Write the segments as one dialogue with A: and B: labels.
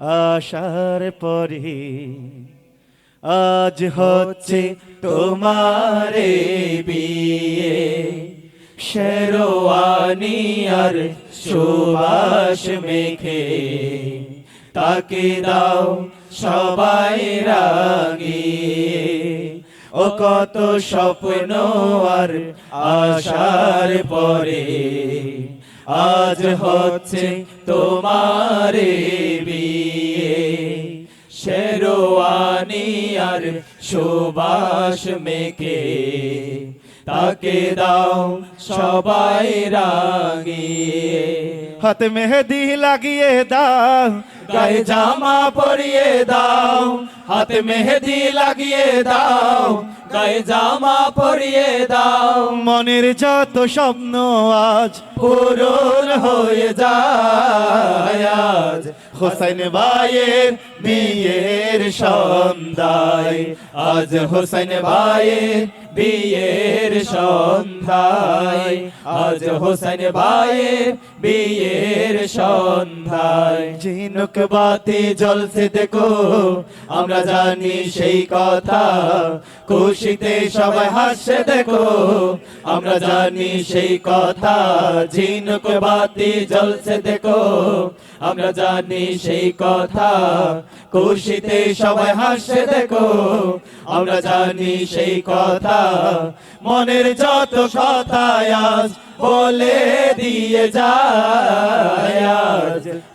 A: আসার পরে। আজ হচ্ছে তোমারে বিয়ে। শেরওয়ানি আর সুবাস মেখে। তাকে দাও সবাই রাগিয়ে। ও কত স্বপ্ন আর আশার পরে। আজ হচ্ছে তোমারে আর সুবাস মেকে তাকে দাও সবাই রাগিয়ে। হাতে মেহেদি লাগিয়ে দাও, গায়ে জামা পরিয়ে দাও। হাতে মেহেদি লাগিয়ে দাও, গায়ে জামা পরিয়ে দাও। মনের যত স্বপ্ন আজ পূরণ হয়ে যায়। আজ হোসেন ভাইয়ের বিয়ের সন্ধ্যায়। আজ হোসেন ভাইয়ের বিয়ের সন্ধ্যায়। আজ হোসেন ভাইয়ের বিয়ের সন্ধ্যায়। ঝিনুক বাতি জ্বলছে দেখো, আমরা জানি সেই কথা। খুশিতে সবাই হাসছে দেখো, আমরা জানি সেই কথা। ঝিনুক বাতি জ্বলছে দেখো আমরা জানি সেই কথা। খুশিতে সবাই হাসছে দেখো। আমরা জানি সেই কথা। মনের যত কথা আজ বলে দিয়ে যায়।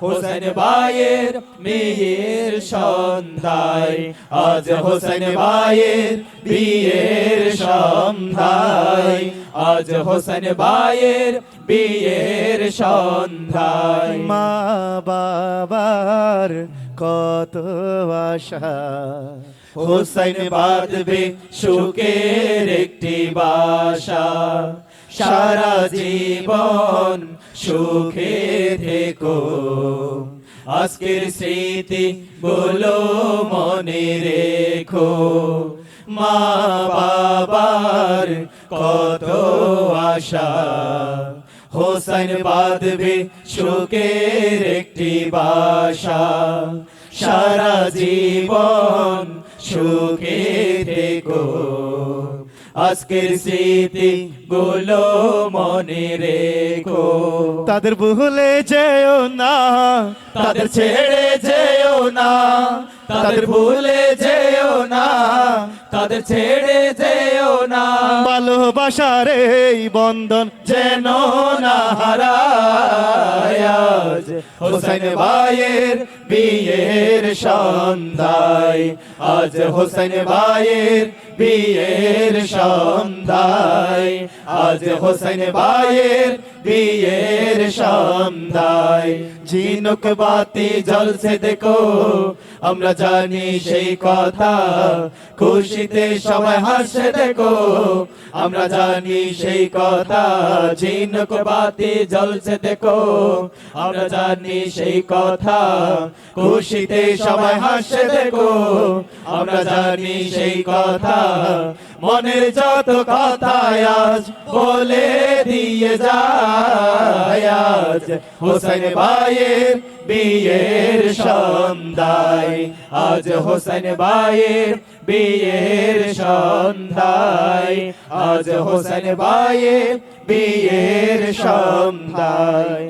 A: হোসেন ভাইয়ের মেয়ের সন্ধ্যায়। আজ হোসেন ভাইয়ের বিয়ের সন্ধ্যায়। আজ হোসেন ভাইয়ের বিয়ের সন্ধ্যায়। মা বাবার কত আশা। হোসেন বাঁধবে সুখের একটি বাসা। সারা জীবন সুখে থেকো। আজকের স্মৃতি বলো মনে রেখো। মা আশা হোসেন বাঁধবে সুখের একটি বাসা। সারা জীবন সুখে থেকো। আজকের স্মৃতি গুলো মনে রেখো। তাদের ভুলে যেও না। তাদের ছেড়ে যেও না তাদের ভুলে যেও না তাদের ছেড়ে যেও না। ভালোবাসার এই বন্ধন যেন না হারায় হোসেন ভাইয়ের বিয়ের সন্ধ্যায় আজ হোসেন ভাইয়ের বিয়ের সন্ধ্যায় আজ হোসেন ভাইয়ের বিয়ের সন্ধ্যায়। ঝিনুক বাতি জ্বলছে দেখো, আমরা জানি সেই কথা। খুশিতে সবাই হাসছে দেখো, আমরা জানি সেই কথা। ঝিনুক বাতি জ্বলছে দেখো, আমরা জানি সেই কথা। খুশিতে সবাই হাসছে দেখো, আমরা জানি সেই কথা। মনের যত কথা আজ বলে দিয়ে যায় হোসেন ভাইয়ের বিয়ের সন্ধ্যায়, আজ হোসেন ভাইয়ের বিয়ের সন্ধ্যায়, আজ হোসেন ভাইয়ের বিয়ের সন্ধ্যায়।